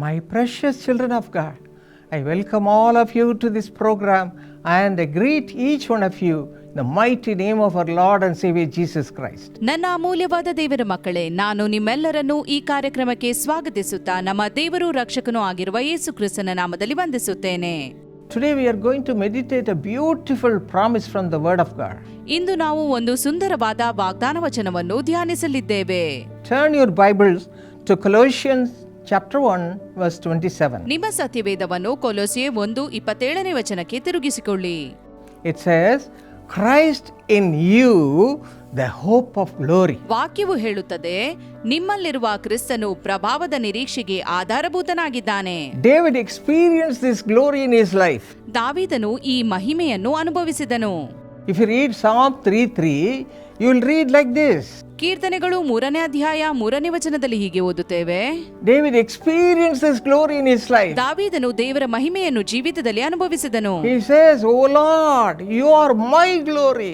My precious children of God, I welcome all of you to this program and I greet each one of you in the mighty name of our Lord and Savior Jesus Christ. ನನ್ನ ಅಮೂಲ್ಯವಾದ ದೇವರ ಮಕ್ಕಳೇ ನಾನು ನಿಮ್ಮೆಲ್ಲರನ್ನೂ ಈ ಕಾರ್ಯಕ್ರಮಕ್ಕೆ ಸ್ವಾಗತಿಸುತ್ತಾ ನಮ್ಮ ದೇವರು ರಕ್ಷಕನೂ ಆಗಿರುವ ಯೇಸು ಕ್ರಿಸ್ತನ ನಾಮದಲ್ಲಿ ವಂದಿಸುತ್ತೇನೆ Today we are going to meditate a beautiful promise from the Word of God. ಇಂದು ನಾವು ಒಂದು ಸುಂದರವಾದ ವಾಗ್ದಾನ ವಚನವನ್ನು ಧ್ಯಾನಿಸಲಿದ್ದೇವೆ Turn your Bibles to chapter one verse twenty seven ನಿಮ್ಮ ಸತ್ಯವೇದವನ್ನು ಕೊಲೋಸಿಯ ಒಂದು ಇಪ್ಪತ್ತೇಳನೇ ವಚನಕ್ಕೆ ತಿರುಗಿಸಿಕೊಳ್ಳಿ. It's is Christ in you the hope of glory ವಾಕ್ಯವು ಹೇಳುತ್ತದೆ ನಿಮ್ಮಲ್ಲಿರುವ ಕ್ರಿಸ್ತನು ಪ್ರಭಾವದ ನಿರೀಕ್ಷೆಗೆ ಆಧಾರಭೂತನಾಗಿದ್ದಾನೆ. David experience this glory in his life ದಾವಿದನು ಈ ಮಹಿಮೆಯನ್ನು ಅನುಭವಿಸಿದನು. If you read Psalm three three you will read like this ಕೀರ್ತನೆಗಳು ಮೂರನೇ ಅಧ್ಯಾಯ ಮೂರನೇ ವಚನದಲ್ಲಿ ಹೀಗೆ ಓದುತ್ತೇವೆ. David experience this glory in his life ದಾವಿದನು ದೇವರ ಮಹಿಮೆಯನ್ನು ಜೀವಿತದಲ್ಲಿ ಅನುಭವಿಸಿದನು. He says O Lord you are my glory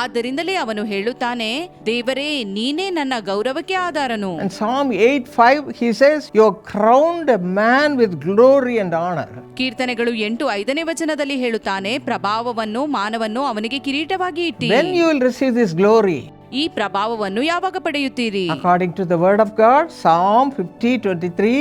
ಆದ್ದರಿಂದಲೇ ಅವನು ಹೇಳುತ್ತಾನೆ ದೇವರೇ ನೀನೇ ನನ್ನ ಗೌರವಕ್ಕೆ ಆಧಾರನು. Psalm eight five he says you crowned man with glory and honour ಕೀರ್ತನೆಗಳು ಎಂಟು ಐದನೇ ವಚನದಲ್ಲಿ ಹೇಳುತ್ತಾನೆ ಪ್ರಭಾವವನ್ನು ಮಾನವನ್ನು ಅವನಿಗೆ ಕಿರೀಟವಾಗಿ ಇಟ್ಟಿ. Then you will receive this glory ಈ ಪ್ರಭಾವವನ್ನು ಯಾವಾಗ ಪಡೆಯುತ್ತೀರಿ according to the word of God, Psalm 50 23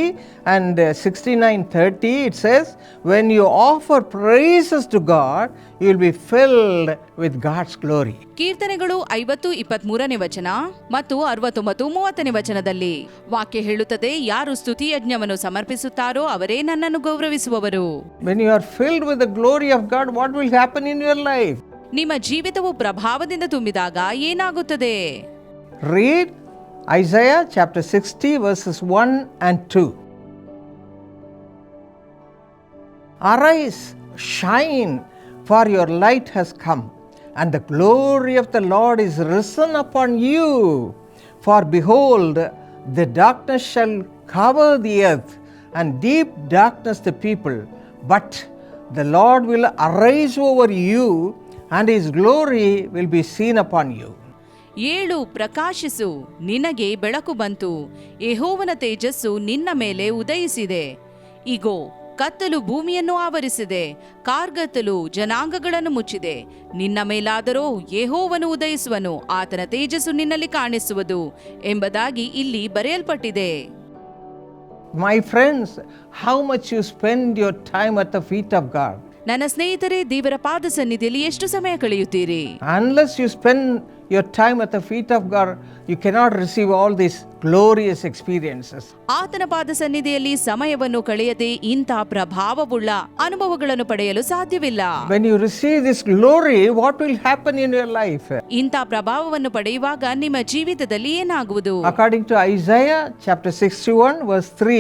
and uh, 69 30, it says, When you offer praises to God, you will be filled with God's glory. ಕೀರ್ತನೆಗಳು ಐವತ್ತು ಇಪ್ಪತ್ತ್ ಮೂರನೇ ವಚನ ಮತ್ತು ಅರವತ್ತೊಂಬತ್ತು ಮೂವತ್ತನೇ ವಚನದಲ್ಲಿ ವಾಕ್ಯ ಹೇಳುತ್ತದೆ ಯಾರು ಸ್ತುತಿ ಯಜ್ಞವನ್ನು ಸಮರ್ಪಿಸುತ್ತಾರೋ ಅವರೇ ನನ್ನನ್ನು ಗೌರವಿಸುವವರು When you are filled with the glory of God, what will happen in your life? ನಿಮ್ಮ ಜೀವಿತವು ಪ್ರಭಾವದಿಂದ ತುಂಬಿದಾಗ ಏನಾಗುತ್ತದೆ Read Isaiah chapter 60, verses 1 and 2. Arise, shine, for your light has come, and the glory of the Lord is risen upon you. For behold, the darkness shall cover the earth, and deep darkness the people. But the Lord will arise over you, and his glory will be seen upon you. ಏಳು ಪ್ರಕಾಶಿಸು ನಿನಗೆ ಬೆಳಕು ಬಂತು ಯಹೋವನ ತೇಜಸ್ಸು ನಿನ್ನ ಮೇಲೆ ಉದಯಿಸಿದೆ ಇಗೋ ಕತ್ತಲು ಭೂಮಿಯನ್ನು ಆವರಿಸಿದೆ ಕಾರ್ಗತ್ತಲು ಜನಾಂಗಗಳನ್ನು ಮುಚ್ಚಿದೆ ನಿನ್ನ ಮೇಲಾದರೂ ಯಹೋವನು ಉದಯಿಸುವನು ಆತನ ತೇಜಸ್ಸು ನಿನ್ನಲ್ಲಿ ಕಾಣಿಸುವುದು ಎಂಬುದಾಗಿ ಇಲ್ಲಿ ಬರೆಯಲ್ಪಟ್ಟಿದೆ my friends how much you spend your time at the feet of God. ನನ್ನ ಸ್ನೇಹಿತರೆ ದೇವರ ಪಾದ ಸನ್ನಿಧಿಯಲ್ಲಿ ಎಷ್ಟು ಸಮಯ ಕಳೆಯುತ್ತೀರಿ unless you spend your time at the feet of God, you cannot receive all this glorious experiences. ಆತನ ಪಾದ ಸನ್ನಿಧಿಯಲ್ಲಿ ಸಮಯವನ್ನು ಕಳೆಯದೆ ಇಂಥ ಪ್ರಭಾವವುಳ್ಳ ಅನುಭವಗಳನ್ನು ಪಡೆಯಲು ಸಾಧ್ಯವಿಲ್ಲ When you receive this glory, what will happen in your life? ಇಂಥ ಪ್ರಭಾವವನ್ನು ಪಡೆಯುವಾಗ ನಿಮ್ಮ ಜೀವಿತದಲ್ಲಿ ಏನಾಗುವುದು According to Isaiah chapter 61, verse 3,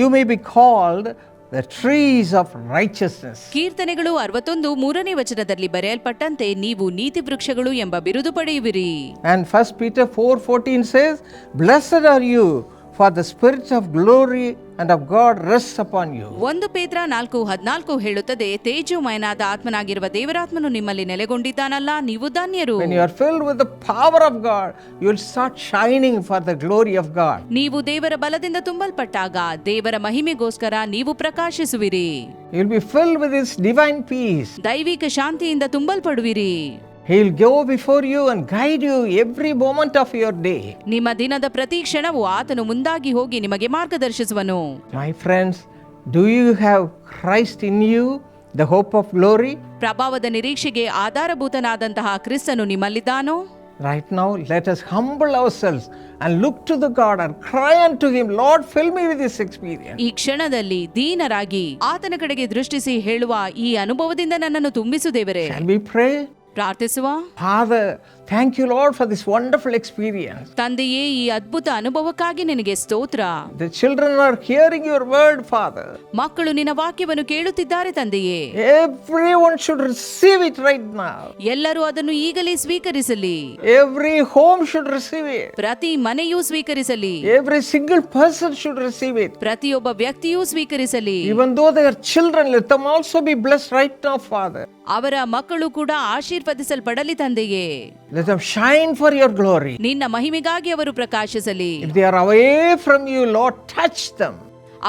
you may be called the trees of righteousness ಕೀರ್ತನೆಗಳು ಅರವತ್ತೊಂದು ಮೂರನೇ ವಚನದಲ್ಲಿ ಬರೆಯಲ್ಪಟ್ಟಂತೆ ನೀವು ನೀತಿ ವೃಕ್ಷಗಳು ಎಂಬ ಬಿರುದು ಪಡೆಯುವಿರಿ. And 1 Peter 4:14 says, "Blessed are you, for the spirit of glory and of God rests upon you." ಒಂದು ಪೇತ್ರ ನಾಲ್ಕು ಹದ್ನಾಲ್ಕು ಹೇಳುತ್ತದೆ ತೇಜೋಮಯನಾದ ಆತ್ಮನಾಗಿರುವ ದೇವರಾತ್ಮನು ನಿಮ್ಮಲ್ಲಿ ನೆಲೆಗೊಂಡಿದ್ದಾನಲ್ಲ ನೀವು ಧನ್ಯರು When you are filled with the power of God, you will start shining for the glory of God. ನೀವು ದೇವರ ಬಲದಿಂದ ತುಂಬಲ್ಪಟ್ಟಾಗ ದೇವರ ಮಹಿಮೆಗೋಸ್ಕರ ನೀವು ಪ್ರಕಾಶಿಸುವಿರಿ You will be filled with His divine peace. ದೈವಿಕ ಶಾಂತಿಯಿಂದ ತುಂಬಲ್ಪಡುವಿರಿ He will go before you and guide you every moment of your day. ನಿಮ್ಮ ದಿನದ ಪ್ರತಿ ಕ್ಷಣವು ಆತನು ಮುಂದಾಗಿ ಹೋಗಿ ನಿಮಗೆ ಮಾರ್ಗದರ್ಶಿಸುವನು My friends, do you have Christ in you, the hope of glory? ಪ್ರಭಾವದ ನಿರೀಕ್ಷೆಗೆ ಆಧಾರಭೂತನಾದಂತಹ ಕ್ರಿಸ್ತನು ನಿಮ್ಮಲ್ಲಿದ್ದಾನೋ Right now, let us humble ourselves and look to the God and cry unto Him, Lord, fill me with this experience. ಈ ಕ್ಷಣದಲ್ಲಿ ದೀನರಾಗಿ ಆತನ ಕಡೆಗೆ ದೃಷ್ಟಿಸಿ ಹೇಳುವ ಈ ಅನುಭವದಿಂದ ನನ್ನನ್ನು ತುಂಬಿಸು ದೇವರೇ Shall we pray? ಪ್ರಾರ್ಥಿಸುವ Father, thank you, Lord, for this wonderful experience. ತಂದೆಯೇ ಈ ಅದ್ಭುತ ಅನುಭವಕ್ಕಾಗಿ ನಿನಗೆ ಸ್ತೋತ್ರ The children are hearing your word, Father. ಮಕ್ಕಳು ನಿನ್ನ ವಾಕ್ಯವನ್ನು ಕೇಳುತ್ತಿದ್ದಾರೆ ತಂದೆಯೇ Everyone should receive it right now. ಎಲ್ಲರೂ ಅದನ್ನು ಈಗಲೇ ಸ್ವೀಕರಿಸಲಿ Every home should receive it. ಪ್ರತಿ ಮನೆಯೂ ಸ್ವೀಕರಿಸಲಿ Every single person should receive it. ಪ್ರತಿಯೊಬ್ಬ ವ್ಯಕ್ತಿಯೂ ಸ್ವೀಕರಿಸಲಿ Even though they are children, let them also be blessed right now, Father. ಅವರ ಮಕ್ಕಳು ಕೂಡ ಆಶೀರ್ವದಿಸಲ್ಪಡಲಿ ತಂದೆಯೇ Let them shine for your glory. ನಿನ್ನ ಮಹಿಮೆಗಾಗಿ ಅವರು ಪ್ರಕಾಶಿಸಲಿ If they are away from you, Lord, touch them.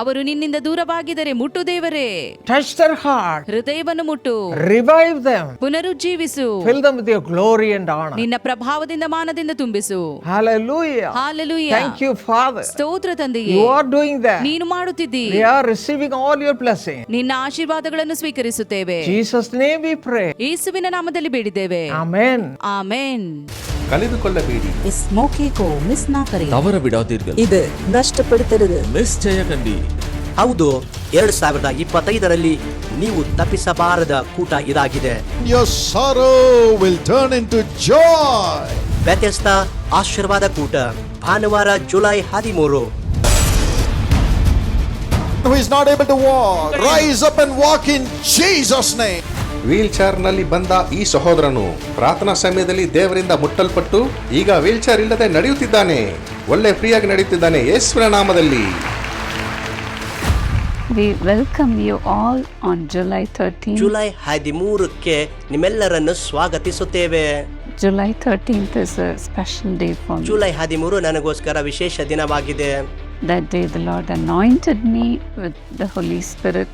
ಅವರು ನಿನ್ನಿಂದ ದೂರವಾಗಿದರೆ ಮುಟ್ಟು ದೇವರೇ. ಟಚ್ ದರ್ ಹಾರ್ಟ್ ಹೃದಯವನ್ನು ಮುಟ್ಟು. Revive them ಪುನರುಜ್ಜೀವಿಸು. Fill them with your glory and honour ನಿನ್ನ ಪ್ರಭಾವದಿಂದ ಮಾನದಿಂದ ತುಂಬಿಸು. Hallelujah hallelujah thank you father ಸ್ತೋತ್ರ ತಂದೆಯೇ. ಯು ಆರ್ ಡೂಯಿಂಗ್ ದಟ್ ನೀನು ಮಾಡುತ್ತಿದ್ದಿ. We are receiving all your blessing ನಿನ್ನ ಆಶೀರ್ವಾದಗಳನ್ನು ಸ್ವೀಕರಿಸುತ್ತೇವೆ. ಜೀಸಸ್ ನೇಮ್ ವಿ ಪ್ರೇ ಯೇಸುವಿನ ನಾಮದಲ್ಲಿ ಬೇಡಿದ್ದೇವೆ. ಆಮೆನ್ ಆಮೆನ್ ಕಳೆದುಕೊಳ್ಳಬೇಡಿ இஸ் மோகே கோ மிஸ் நா கரே தவற விடாதீர்கள் இது ಹೌದು ಎರಡ್ ಸಾವಿರದ ಇಪ್ಪತ್ತೈದರಲ್ಲಿ ನೀವು ತಪ್ಪಿಸಬಾರದ ಕೂಟ ಇದಾಗಿದೆ Your sorrow will turn into joy. ಆಶೀರ್ವಾದ ಕೂಟ ಭಾನುವಾರ ಜುಲೈ ಹದಿಮೂರು Who is not able to walk, rise up and walk in Jesus' name. Wheel ಚೇರ್ನಲ್ಲಿ ಬಂದ ಈ ಸಹೋದರನು ಪ್ರಾರ್ಥನಾ ಸಮಯದಲ್ಲಿ ದೇವರಿಂದ ಮುಟ್ಟಲ್ಪಟ್ಟು ಈಗ ವೀಲ್ ಚೇರ್ ಇಲ್ಲದೆ ನಡೆಯುತ್ತಿದ್ದಾನೆ. ಒಳ್ಳೆ ಫ್ರೀಯಾಗಿ ನಡೆಯುತ್ತಿದ್ದಾನೆ ಯೇಸುವಿನ ನಾಮದಲ್ಲಿ. We welcome you all on July thirteen July ಹದಿಮೂರಕ್ಕೆ ನಿಮ್ಮೆಲ್ಲರನ್ನು ಸ್ವಾಗತಿಸುತ್ತೇವೆ. July 13th is a special day for me. July ಹದಿಮೂರು ನನಗೋಸ್ಕರ ವಿಶೇಷ ದಿನವಾಗಿದೆ. That day, the Lord anointed me with the Holy Spirit.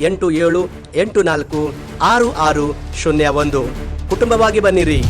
ಎಂಟು ಏಳು ಎಂಟು ನಾಲ್ಕು ಆರು ಆರು ಶೂನ್ಯ ಒಂದು. ಕುಟುಂಬವಾಗಿ ಬನ್ನಿರಿ.